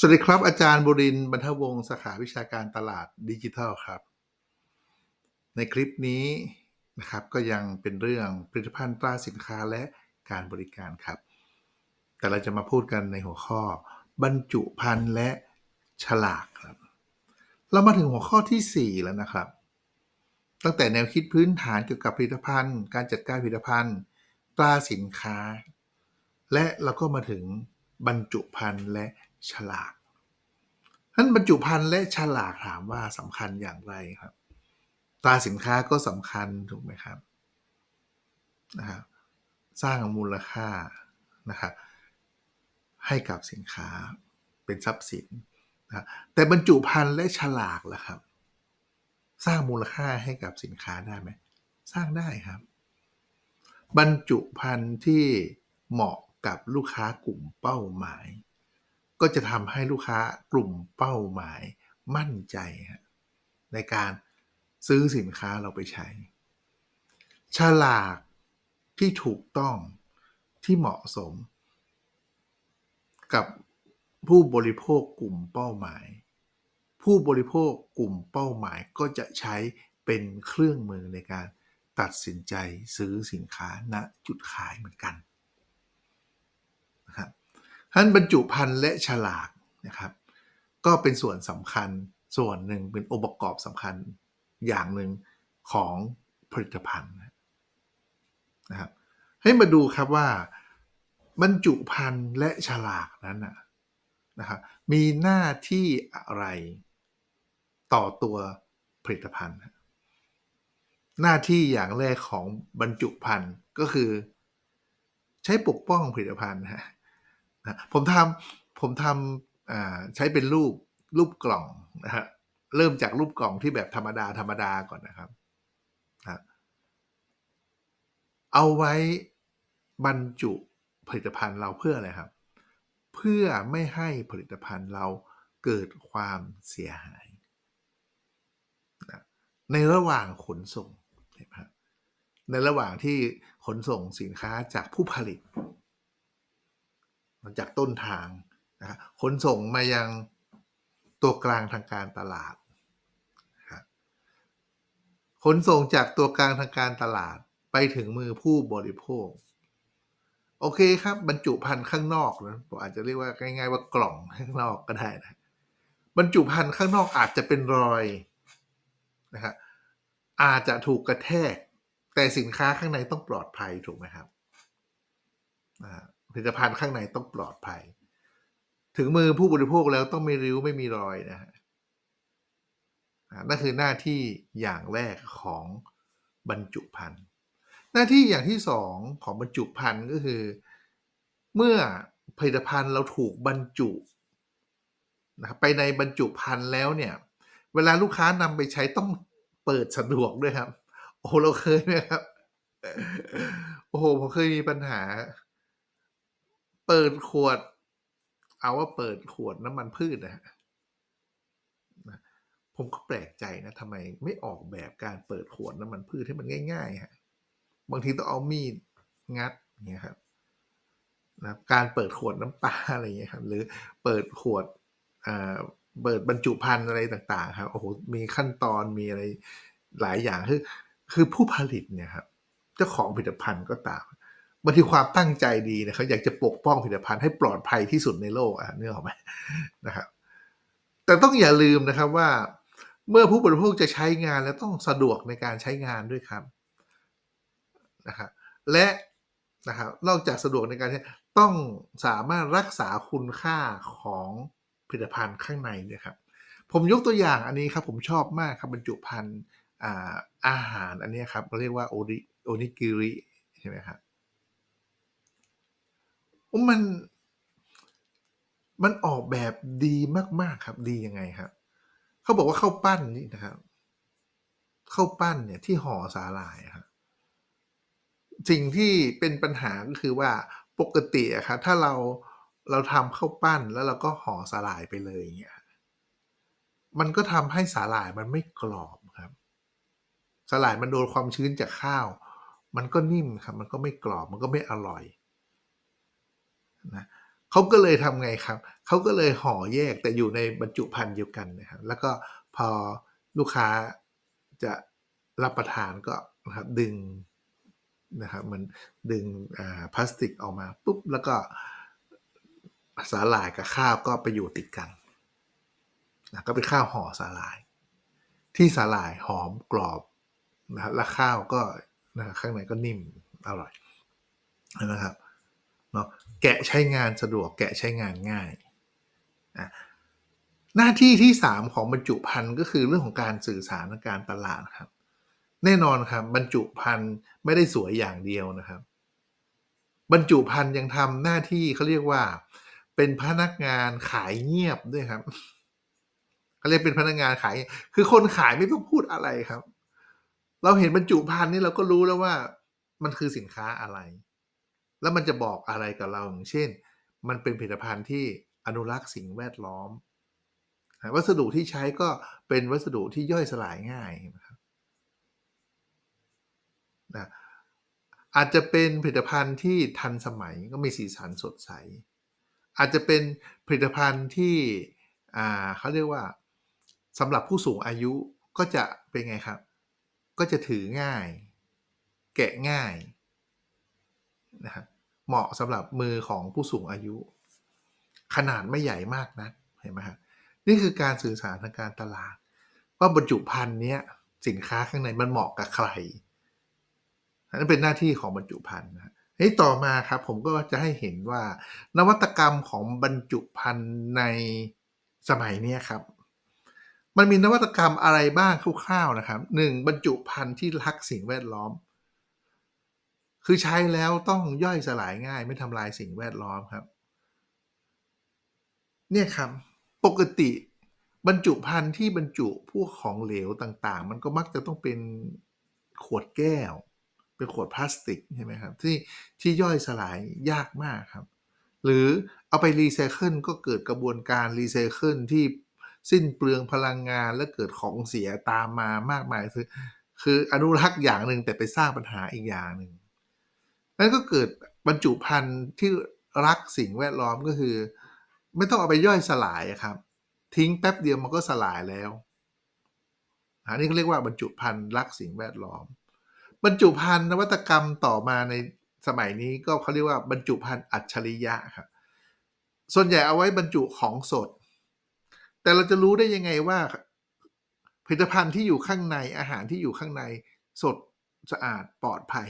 สวัสดีครับ อาจารย์บุรินบรรทวงศ์สาขาวิชาการตลาดดิจิทัลครับ ในคลิปนี้นะครับก็ยังเป็นเรื่องผลิตภัณฑ์ตราสินค้าและการบริการครับ แต่เราจะมาพูดกันในหัวข้อ บรรจุภัณฑ์และฉลากครับ เรามาถึงหัวข้อทีสี่4 แล้วนะครับ ตั้งแต่แนวคิดพื้นฐานเกี่ยวกับผลิตภัณฑ์ การจัดการผลิตภัณฑ์ ตราสินค้า และเราก็มาถึงบรรจุภัณฑ์และ ฉลากนั้นบรรจุภัณฑ์และฉลากถามว่าสำคัญอย่างไรครับตราสินค้าก็สำคัญถูกไหมครับนะครับสร้างมูลค่านะครับให้กับสินค้าเป็นทรัพย์สินนะแต่บรรจุภัณฑ์และฉลากล่ะครับ สร้างมูลค่าให้กับสินค้าได้ไหมสร้างได้ครับ บรรจุภัณฑ์ที่เหมาะกับลูกค้ากลุ่มเป้าหมาย ก็จะทำให้ลูกค้ากลุ่มเป้าหมายมั่นใจในการซื้อสินค้าเราไปใช้ ฉลากที่ถูกต้องที่เหมาะสม กับผู้บริโภคกลุ่มเป้าหมาย ผู้บริโภคกลุ่มเป้าหมายก็จะใช้เป็นเครื่องมือในการตัดสินใจซื้อสินค้าณจุดขายเหมือนกันนะครับ ท่านบรรจุภัณฑ์และฉลากนะครับ ก็เป็นส่วนสำคัญส่วนหนึ่งเป็นองค์ประกอบสำคัญอย่างหนึ่งของผลิตภัณฑ์นะครับ ให้มาดูครับว่าบรรจุภัณฑ์และฉลากนั้นนะครับมีหน้าที่อะไรต่อตัวผลิตภัณฑ์ หน้าที่อย่างแรกของบรรจุภัณฑ์ก็คือ ใช้ปกป้องผลิตภัณฑ์ฮะ ผมทำผมทำใช้เป็นรูปรูปกล่องนะฮะเริ่มจากรูปกล่องที่แบบธรรมดาธรรมดาก่อนนะครับเอาไว้บรรจุผลิตภัณฑ์เราเพื่ออะไรครับ เพื่อไม่ให้ผลิตภัณฑ์เราเกิดความเสียหายในระหว่างขนส่งในระหว่างที่ขนส่งสินค้าจากผู้ผลิต มาจากต้นทางนะขนส่งมายังตัวกลางทางการตลาดขนส่งจากตัวกลางทางการตลาดไปถึงมือผู้บริโภค โอเคครับ บรรจุภัณฑ์ข้างนอกนะผมอาจจะเรียกว่าง่ายๆว่ากล่องข้างนอกก็ได้นะบรรจุภัณฑ์ข้างนอกอาจจะเป็นรอยนะครับอาจจะถูกกระแทก แต่สินค้าข้างในต้องปลอดภัยถูกไหมครับ ผลิตภัณฑ์ข้างในต้องปลอดภัย ถึงมือผู้บริโภคแล้วต้องไม่ริ้วไม่มีรอยนะฮะนั่นคือหน้าที่อย่างแรกของบรรจุภัณฑ์หน้าที่อย่างที่สองของบรรจุภัณฑ์ก็คือ เมื่อผลิตภัณฑ์เราถูกบรรจุนะครับไปในบรรจุภัณฑ์แล้วเนี่ย เวลาลูกค้านำไปใช้ต้องเปิดสะดวกด้วยครับ โอ้เราเคยไหมครับ โอ้โหผมเคยมีปัญหา เปิดขวด เอาว่าเปิดขวดน้ำมันพืชนะฮะผมก็แปลกใจนะทำไมไม่ออกแบบการเปิดขวดน้ำมันพืชให้มันง่ายๆฮะบางทีต้องเอามีดงัดเงี้ยครับนะการเปิดขวดน้ำปลาอะไรเงี้ยครับ หรือเปิดขวดเปิดบรรจุภัณฑ์อะไรต่างๆ ครับโอ้โหมีขั้นตอนมีอะไรหลายอย่างคือคือผู้ผลิตเนี่ยครับเจ้าของผลิตภัณฑ์ก็ตาม บางทีความตั้งใจดีนะเขาอยากจะปกป้องผลิตภัณฑ์ให้ปลอดภัยที่สุดในโลกอะนี่หรอไหมนะครับ แต่ต้องอย่าลืมนะครับว่า เมื่อผู้บริโภคจะใช้งานแล้วต้องสะดวกในการใช้งานด้วยครับนะครับและนะครับนอกจากสะดวกในการใช้ต้องสามารถรักษาคุณค่าของผลิตภัณฑ์ข้างในเนี่ยครับ ผมยกตัวอย่างอันนี้ครับผมชอบมากครับบรรจุภัณฑ์อาอาหารอันนี้ครับเราเรียกว่าโอริโอนิกิริใช่ไหมครับ มัน มันออกแบบดีมาก ๆ ครับ ดียังไงครับ เขาบอกว่าข้าวปั้นนี่นะครับ ข้าวปั้นเนี่ยที่ห่อสาหร่ายครับ สิ่งที่เป็นปัญหาก็คือว่า ปกติอะครับ ถ้าเรา เราทำข้าวปั้น แล้วเราก็ห่อสาหร่ายไปเลยเงี้ย มันก็ทำให้สาหร่ายมันไม่กรอบครับ สาหร่ายมันโดนความชื้นจากข้าว มันก็นิ่มครับ มันก็ไม่กรอบ มันก็ไม่อร่อย นะเขาก็เลยทำไงครับ เขาก็เลยห่อแยกแต่อยู่ในบรรจุภัณฑ์เดียวกันนะครับ แล้วก็พอลูกค้าจะรับประทานก็นะครับดึงนะครับเหมันดึงพลาสติกออกมาปุ๊บแล้วก็สาหร่ายกับข้าวก็ไปอยู่ติดกันนะก็เป็นข้าวห่อสาหร่าย ที่สาหร่ายหอมกรอบนะครับและข้าวก็นะข้างในก็นิ่มอร่อยนะครับ เนาะแกะใช้งานสะดวกแกะใช้งานง่ายนะหน้าที่ที่ 3 ของบรรจุภัณฑ์ก็คือเรื่องของการสื่อสารและการตลาดครับ แน่นอนครับบรรจุภัณฑ์ไม่ได้สวยอย่างเดียวนะครับ บรรจุภัณฑ์ยังทำหน้าที่เขาเรียกว่า เป็นพนักงานขายเงียบด้วยครับเขาเรียกเป็นพนักงานขาย คือคนขายไม่ต้องพูดอะไรครับ เราเห็นบรรจุภัณฑ์นี่เราก็รู้แล้วว่ามันคือสินค้าอะไร แล้วมันจะบอกอะไรกับเราอย่างเช่น มันเป็นผลิตภัณฑ์ที่อนุรักษ์สิ่งแวดล้อม วัสดุที่ใช้ก็เป็นวัสดุที่ย่อยสลายง่ายนะครับนะอาจจะเป็นผลิตภัณฑ์ที่ทันสมัยก็มีสีสันสดใส อาจจะเป็นผลิตภัณฑ์ที่อ่าเขาเรียกว่าสำหรับผู้สูงอายุก็จะเป็นไงครับ ก็จะถือง่าย แกะง่าย นะครับเหมาะสำหรับมือของผู้สูงอายุ ขนาดไม่ใหญ่มากนะเห็นไหมครับนี่คือการสื่อสารทางการตลาด ว่าบรรจุภัณฑ์นี้สินค้าข้างในมันเหมาะกับใครนั่นเป็นหน้าที่ของบรรจุภัณฑ์นะนี้ต่อมาครับผมก็จะให้เห็นว่านวัตกรรมของบรรจุภัณฑ์ในสมัยนี้ครับ มันมีนวัตกรรมอะไรบ้างคร่าวๆนะครับหนึ่งบรรจุภัณฑ์ที่รักสิ่งแวดล้อม คือใช้แล้วต้องย่อยสลายง่ายไม่ทำลายสิ่งแวดล้อมครับ เนี่ยครับปกติบรรจุภัณฑ์ที่บรรจุพวกของเหลวต่างๆ มันก็มักจะต้องเป็นขวดแก้ว เป็นขวดพลาสติกใช่ไหมครับที่ที่ย่อยสลายยากมากครับ หรือเอาไปรีไซเคิลก็เกิดกระบวนการรีไซเคิลที่สิ้นเปลืองพลังงานและเกิดของเสียตามมามากมายคือคืออนุรักษ์อย่างหนึ่งแต่ไปสร้างปัญหาอีกอย่างหนึ่ง นั่นก็เกิดบรรจุภัณฑ์ที่รักสิ่งแวดล้อมก็คือ ไม่ต้องเอาไปย่อยสลายครับ ทิ้งแป๊บเดียวมันก็สลายแล้วอันนี้เขาเรียกว่าบรรจุภัณฑ์รักสิ่งแวดล้อม บรรจุภัณฑ์นวัตกรรมต่อมาในสมัยนี้ก็เขาเรียกว่าบรรจุภัณฑ์อัจฉริยะครับส่วนใหญ่เอาไว้บรรจุของสด แต่เราจะรู้ได้ยังไงว่าผลิตภัณฑ์ที่อยู่ข้างในอาหารที่อยู่ข้างในสดสะอาดปลอดภัย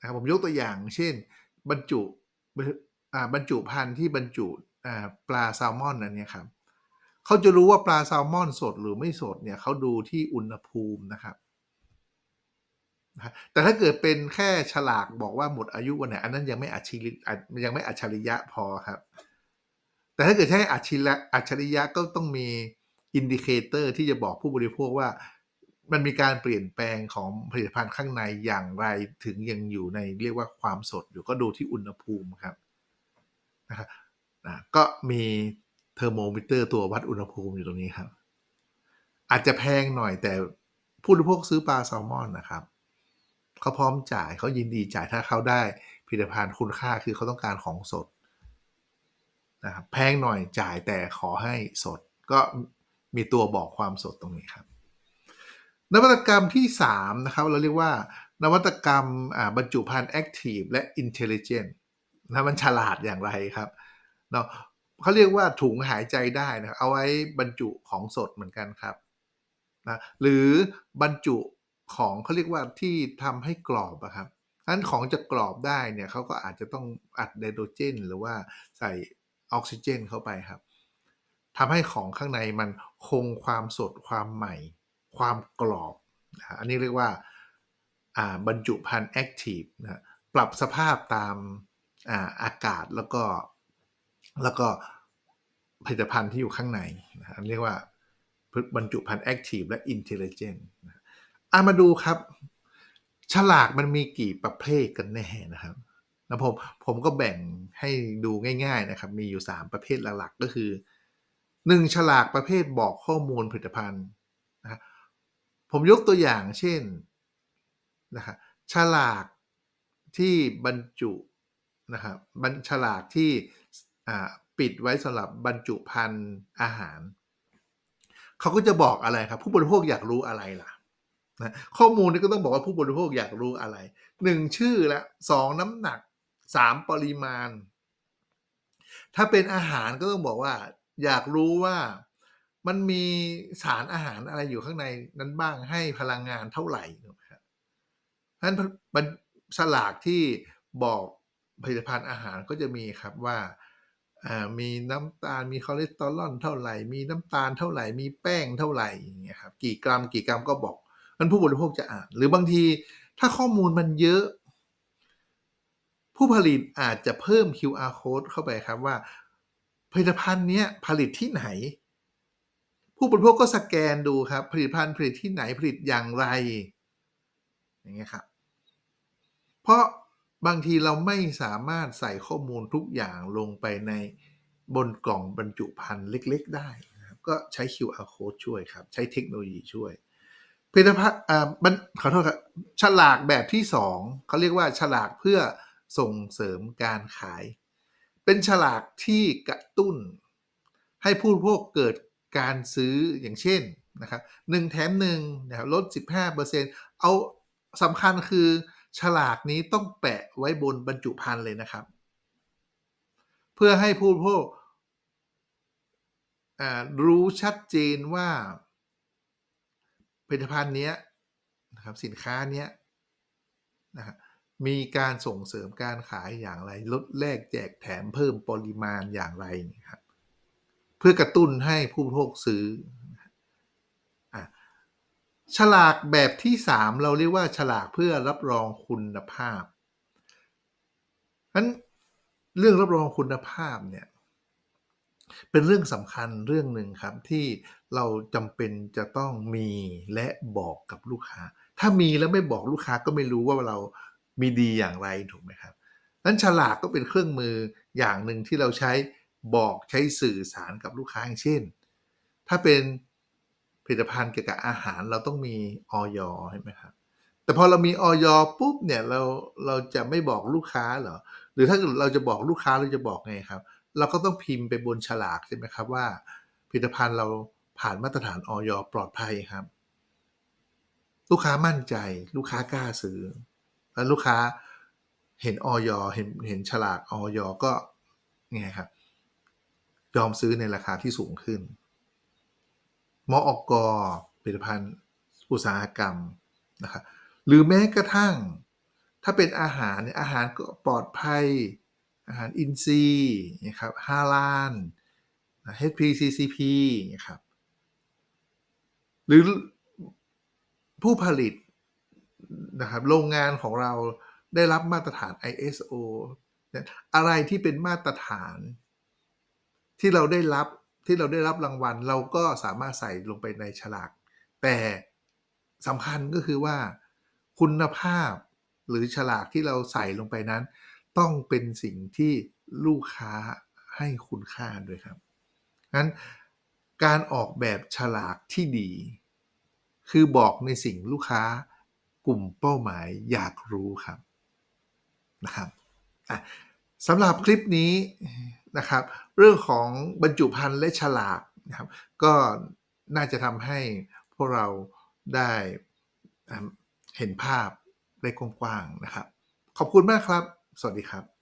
นะครับผมยกตัวอย่างเช่น บรรจุบรรจุภัณฑ์ที่บรรจุปลาแซลมอนนั่นเนี่ยครับเขาจะรู้ว่าปลาแซลมอนสดหรือไม่สดเนี่ยเขาดูที่อุณหภูมินะครับแต่ถ้าเกิดเป็นแค่ฉลากบอกว่าหมดอายุวันไหนอันนั้นยังไม่อัจฉริยังไม่อัจฉริยะพอครับ แต่ถ้าเกิดใช้อัจฉริยะอัจฉริยะก็ต้องมีอินดิเคเตอร์ที่จะบอกผู้บริโภคว่า มันมีการเปลี่ยนแปลงของผลิตภัณฑ์ข้างในอย่างไรถึงยังอยู่ในเรียกว่าความสดอยู่ก็ดูที่อุณหภูมิครับนะครับนะก็มีเทอร์โมมิเตอร์ตัววัดอุณหภูมิอยู่ตรงนี้ครับ อาจจะแพงหน่อยแต่ผู้บริโภคซื้อปลาแซลมอนนะครับเขาพร้อมจ่ายเขายินดีจ่ายถ้าเขาได้ผลิตภัณฑ์คุณค่าคือเขาต้องการของสดนะครับแพงหน่อยจ่ายแต่ขอให้สดก็มีตัวบอกความสดตรงนี้ครับ นวัตกรรมที่ 3 นะครับ เราเรียกว่านวัตกรรมบรรจุภัณฑ์ Active และ Intelligent นะมันฉลาดอย่างไรครับเนาะเขาเรียกว่าถุงหายใจได้นะเอาไว้บรรจุของสดเหมือนกันครับนะหรือบรรจุของเขาเรียกว่าที่ทำให้กรอบอะครับนั้นของจะกรอบได้เนี่ยเขาก็อาจจะต้องอัดไดโดรเจน หรือว่าใส่ออกซิเจนเข้าไปครับทำให้ของข้างในมันคงความสดความใหม่ ความกรอบอันนี้เรียกว่าบรรจุภัณฑ์แอคทีฟนะปรับสภาพตามอาอากาศแล้วก็แล้วก็ผลิตภัณฑ์ที่อยู่ข้างในนะเรียกว่าบรรจุภัณฑ์แอคทีฟและอินเทลเจนต์อามาดูครับ ฉลากมันมีกี่ประเภทกันแน่นะครับแล้วผมผมก็แบ่งให้ดูง่ายๆนะครับ มีอยู่ 3 ประเภทหลักๆ ก็คือ 1 ฉลากประเภทบอกข้อมูลผลิตภัณฑ์ ผมยกตัวอย่างเช่นนะครับฉลากที่บรรจุนะครับบรรฉลากที่ปิดไว้สำหรับบรรจุภัณฑ์อาหาร เขาก็จะบอกอะไรครับ ผู้บริโภคอยากรู้อะไรล่ะนะข้อมูลนี่ก็ต้องบอกว่าผู้บริโภคอยากรู้อะไรหนึ่งชื่อและสองน้ำหนักสามปริมาณ ถ้าเป็นอาหารก็ต้องบอกว่า อยากรู้ว่า มันมีสารอาหารอะไรอยู่ข้างในนั้นบ้างให้พลังงานเท่าไหร่นะครับเพราะฉะนั้นสลากที่บอกผลิตภัณฑ์อาหารก็จะมีครับว่ามีน้ำตาลมีคอเลสเตอรอลเท่าไหร่ มีน้ำตาลเท่าไหร่ มีแป้งเท่าไหร่อย่างเงี้ยครับกี่กรัมกี่กรัมก็บอกมันผู้บริโภคจะอ่าน หรือบางทีถ้าข้อมูลมันเยอะ ผู้ผลิตอาจจะเพิ่ม QR code เข้าไปครับว่า ผลิตภัณฑ์นี้ผลิตที่ไหน ผู้บริโภคก็สแกนดูครับ ผลิตภัณฑ์ผลิตที่ไหนผลิตอย่างไร อย่างเงี้ยครับ เพราะบางทีเราไม่สามารถใส่ข้อมูลทุกอย่างลงไปในบนกล่องบรรจุภัณฑ์เล็ก ๆ ได้นะครับก็ใช้ QR code ช่วยครับ ใช้เทคโนโลยีช่วยผลิตภัณฑ์อ่ามันขอโทษครับฉลากแบบที่สองเขาเรียกว่าฉลากเพื่อส่งเสริมการขาย เป็นฉลากที่กระตุ้น ให้ผู้บริโภคเกิด การซื้ออย่างเช่นนะครับหนึ่งแถมหนึ่งนะครับลด 15%เอาสำคัญคือฉลากนี้ต้องแปะไว้บนบรรจุภัณฑ์เลยนะครับ เพื่อให้ผู้บริโภครู้ชัดเจนว่าผลิตภัณฑ์นี้นะครับสินค้านี้นะมีการส่งเสริมการขายอย่างไร ลดแลกแจกแถมเพิ่มปริมาณอย่างไรนะครับ เพื่อกระตุ้นให้ผู้บริโภคซื้อฉลากแบบที่ 3 เราเรียกว่าฉลากเพื่อรับรองคุณภาพนั้นเรื่องรับรองคุณภาพเนี่ยเป็นเรื่องสำคัญเรื่องหนึ่งครับที่เราจำเป็นจะต้องมีและบอกกับลูกค้า ถ้ามีแล้วไม่บอกลูกค้าก็ไม่รู้ว่าเรามีดีอย่างไรถูกไหมครับนั้นฉลากก็เป็นเครื่องมืออย่างหนึ่งที่เราใช้ บอกใช้สื่อสารกับลูกค้าอย่างเช่น ถ้าเป็นผลิตภัณฑ์เกี่ยวกับอาหารเราต้องมีออยใช่ไหมครับแต่พอเรามีออยปุ๊บเนี่ยเราเราจะไม่บอกลูกค้าเหรอหรือถ้าเราจะบอกลูกค้าเราจะบอกไงครับ เราก็ต้องพิมพ์ไปบนฉลากใช่ไหมครับว่า ผลิตภัณฑ์เราผ่านมาตรฐานออยปลอดภัยครับ ลูกค้ามั่นใจ ลูกค้ากล้าซื้อ แล้วลูกค้าเห็นออยเห็นเห็นฉลากออยก็ไงครับ ยอมซื้อในราคาที่สูงขึ้นมออกกผลิตภัณฑ์อุตสาหกรรมนะครับหรือแม้กระทั่ง ถ้าเป็นอาหารเนี่ยอาหารก็ปลอดภัย อาหารอินทรีย์นะครับฮาลาล HPCCP นะครับหรือผู้ผลิตนะครับโรงงานของเราได้รับมาตรฐาน ISO อะไรที่เป็นมาตรฐาน ที่เราได้รับที่เราได้รับรางวัล เราก็สามารถใส่ลงไปในฉลาก แต่สำคัญก็คือว่า คุณภาพหรือฉลากที่เราใส่ลงไปนั้น ต้องเป็นสิ่งที่ลูกค้าให้คุณค่าด้วยครับงั้นการออกแบบฉลากที่ดี คือบอกในสิ่งลูกค้ากลุ่มเป้าหมายอยากรู้ครับนะครับสำหรับคลิปนี้ นะครับ เรื่องของบรรจุภัณฑ์และฉลากนะครับ ก็น่าจะทำให้พวกเราได้เห็นภาพได้กว้างๆนะครับ ขอบคุณมากครับ สวัสดีครับ